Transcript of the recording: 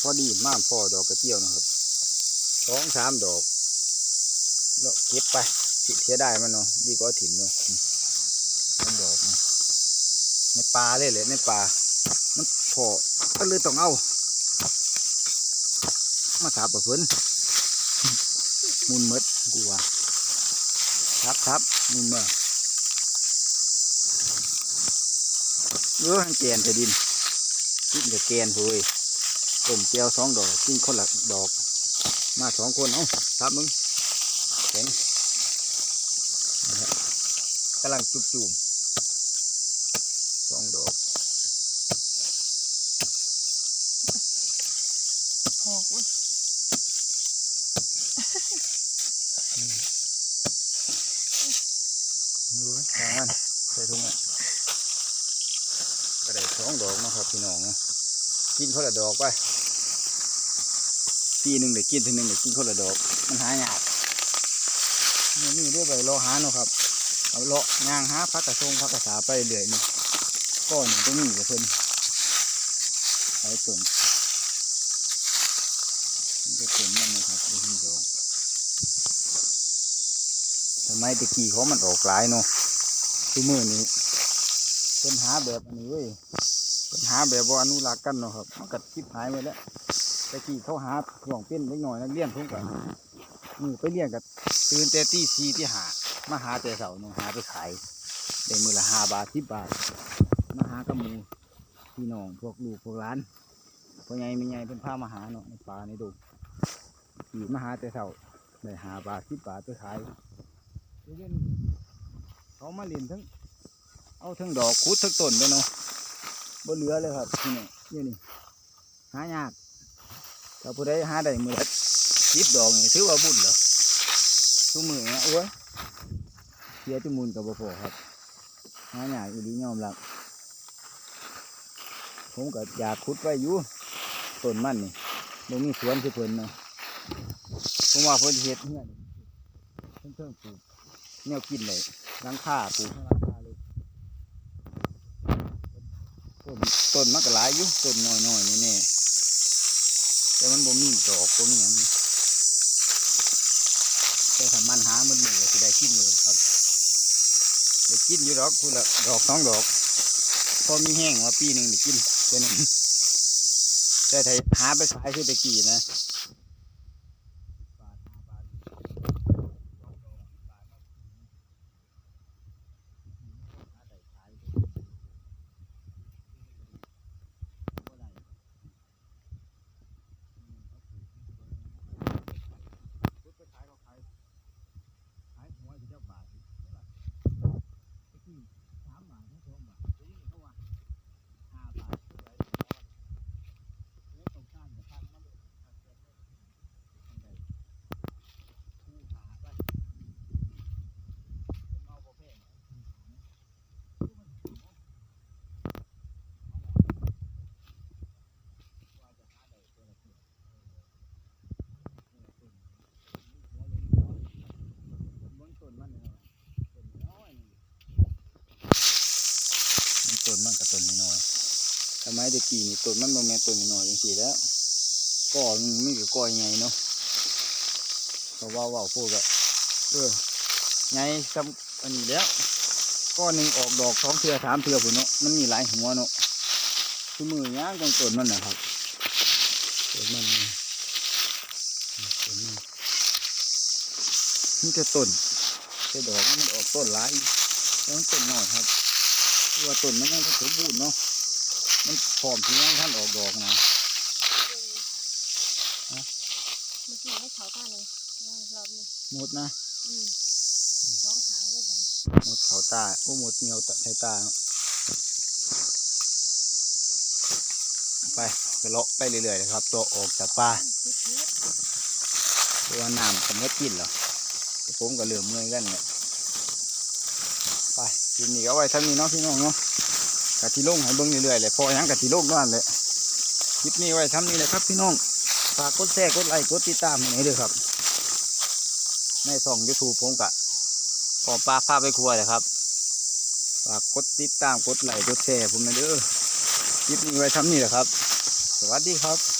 พอดีมากพอดอกกระเจียวนะครับสองสามดอกแล้วเก็บไปเสียได้มันเนาะดีกว่าถิ่นเนาะมสองดอกในปลาเลยเลยในปลามันพอก็เลยต้องเอา มาถาบกับเพิ่นมุนหมดกูว่าทับทับมุนมาเออหันแกนแต่ดินกินกับแกนเฮ้ย ต้มเจียวสองดอกกินคนละดอก มาสองคนเอ้าทับมึงแข็งนะฮะกำลังจุบจุ่มสองดอกพอกเว้ยดูไหมทางมันใส่ถุงอะก็ได้สองดอกเนาะครับพี่น้องเนาะ กินคนละดอกไปปีหนึ่งเดี๋ยวกินทีหนึ่งเดี๋ยวกินคนละดอก มันหายากมันนี่เรื่อยไปรอหาเนาะครับเอาเลาะยางหาพักกระทงพักกระสาไปเรื่อยนี่ก้อนก็มีกับเพิ่นใช้ต้นมันจะต้นมันนะครับดูที่ดอกสมัยตะกี้เขามันออกหลายเนาะทุกมือนี้เพิ่นหาแบบอันนี้เว้ย หาแบบว่าอนุรักษ์กันเนาะครับมันกัดคิดหายไปแล้วตะกี้เขาหาห่วงเป็นเล็กน้อยนักเรียนทุ่งกันมือไปเรียนกับตื่นแต่ตีสีที่หามาหาแต่เสาเนาะหาไปขายได้มือละห้าบาทสิบบาทมาหากับหมูพี่น้องพวกลูกพวกหลานพ่อใหญ่ไม่ใหญ่เป็นพามาหาเนาะในป่าในดงขี่มาหาแต่เสาได้ห้าบาทสิบบาทไปขายเขามาเล่นทั้งเอาทั้งดอกคุดทั้งต้นเลยเนาะ บ่เหลือเลยครับนี่นี่นี่หายากถ้าผู้ใดหาได้มือยิบดอกนี่ถือว่าบุญเหรอทุกมือนะโอ้ยเสียจมูลกับบ่พอครับหายากอีหลียอมรับผมก็อยากขุดไว้อยู่ต้นมันนี่บ่มีสวนคือเพิ่นเนาะผมว่าเพิ่นเฮ็ดเนี่ยเพิ่นเพิ่งปลูกแนวกินเลยหลังคาปลูกข้างหลังคาเลย ต้นต้นมันก็หลายอยู่ต้นน้อยๆนี่แน่แต่มันบ่มีดอกบ่มีหยังแต่ถ้ามันหามันมีก็สิได้กินเลยครับได้กินอยู่ดอกคุณละดอกสองดอกพอมีแห้งว่าปีหนึ่งได้กินเท่านั้นแต่ถ้าหาไปขายคือตะกี้นะมันต้นมันเนี่ยต้นน้อยนี่มันต้นมันกับต้นน้อยๆทำ ไมตะกี้นี่ต้นมันบ่แมนต้นน้อยๆอย่างสี่แล้วก่อมันมีกับก่อใหญ่เนาะเพราะว่าว่าพูดก็เออใหญ่ซำอันนี้แล้วก้อนหนึ่งออกดอกสองเทือสามเทือพุ่นเนาะมันมีหลายหัวเนาะคือมือย่างตรงต้นมันนะครับต้นมันนี่ต้นมันนี่จะต้นแต่ดอกมันออกต้นหลายแล้วมันต้นน้อยครับคือว่าต้นมันยังสมบูรณ์เนาะ มันพร้อมที่ยังท่านออกดอกนะเมื่อกี้ให้เขาท่านี่รอบนี้หมดนะอืมสองขางเลยบัดนี้หมดเขาตาโอ้หมดเหนียวตะไทตาเนาะไปไปเลาะไปเรื่อยๆนะครับ ตัวออกจากป่าคิดคิดตัวน้ำก็หมดกินเหรอผมก็เหลือเมื่อยกันเนี่ยไปทีนี้ก็เอาไว้ท่านี้เนาะพี่น้องเนาะ กะทิลงให้เบิ้งเรื่อยๆเลยพอยังกะทิลงนั่นเลยคลิปนี้ไว้ทำนี้เลยครับพี่น้องฝากกดแชร์กดไลค์กดติดตามให้หน่อยด้วยครับ ในส่องยูทูบผมกะขอปลาพาไปครัวเลยครับฝากกดติดตามกดไลค์กดแชร์ผมหนะเด้อคลิปนี้ไว้ทำนี่แหละครับ สวัสดีครับ